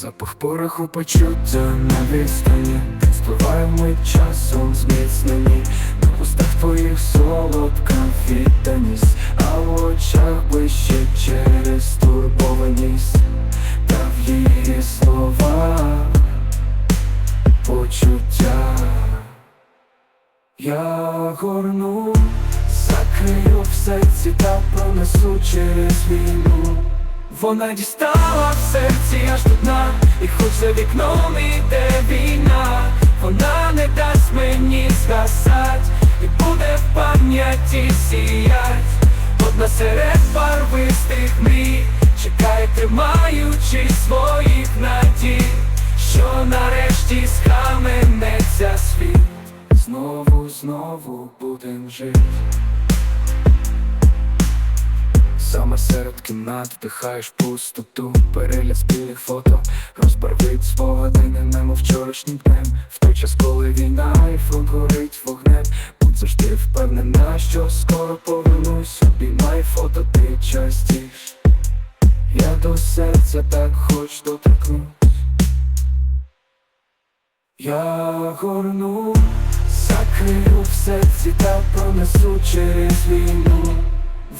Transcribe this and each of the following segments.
Запах пороху почуття на відстані Спливає ми часом зміцнені. На пустах твоїх солодка відданість А в очах блищить через турбованість. Та в її словах почуття. Я горну, закрию в серці та пронесу через війну Вона дістала в серці аж до дна. І хоч за вікном іде війна Вона не дасть мені згасать. І буде в пам'яті сіять. Одна серед барвистих мрій. Чекає, тримаючи своїх надій. Що нарешті схаменеться світ. Знову, знову будем жити Саме серед кімнат вдихаєш пустоту. Перегляд спільних фото. Розбарвить спогади немов вчорашнім днем В той час, коли війна і фронт горить вогнем. Будь завжди впевнена, що скоро повернусь. Обіймай фото ти частіш. Я до серця так хоч доторкнусь. Я горну, закрию в серці та пронесу через війну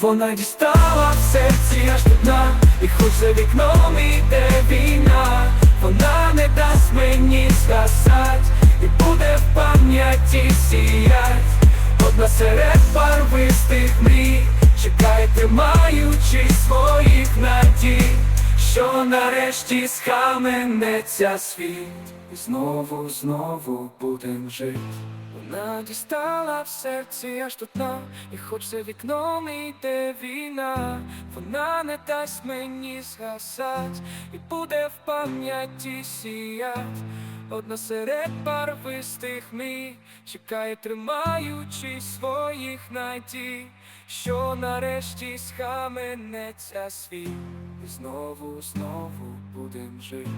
Вона дістала в серці аж до дна. І хоч за вікном іде війна Вона не дасть мені згасать І буде в пам'яті сіять. Одна серед барвистих мрій. Чекає, тримаючи своїх надій. Що нарешті схаменеться світ. І знову, знову будем жити вона дістала в серці аж до дна І хоч за вікном іде війна Вона не дасть мені згасать І буде в пам'яті сіять. Одна серед барвистих мрій Чекає, тримаючи своїх надій Що нарешті схаменеться світ. І знову, знову будем жити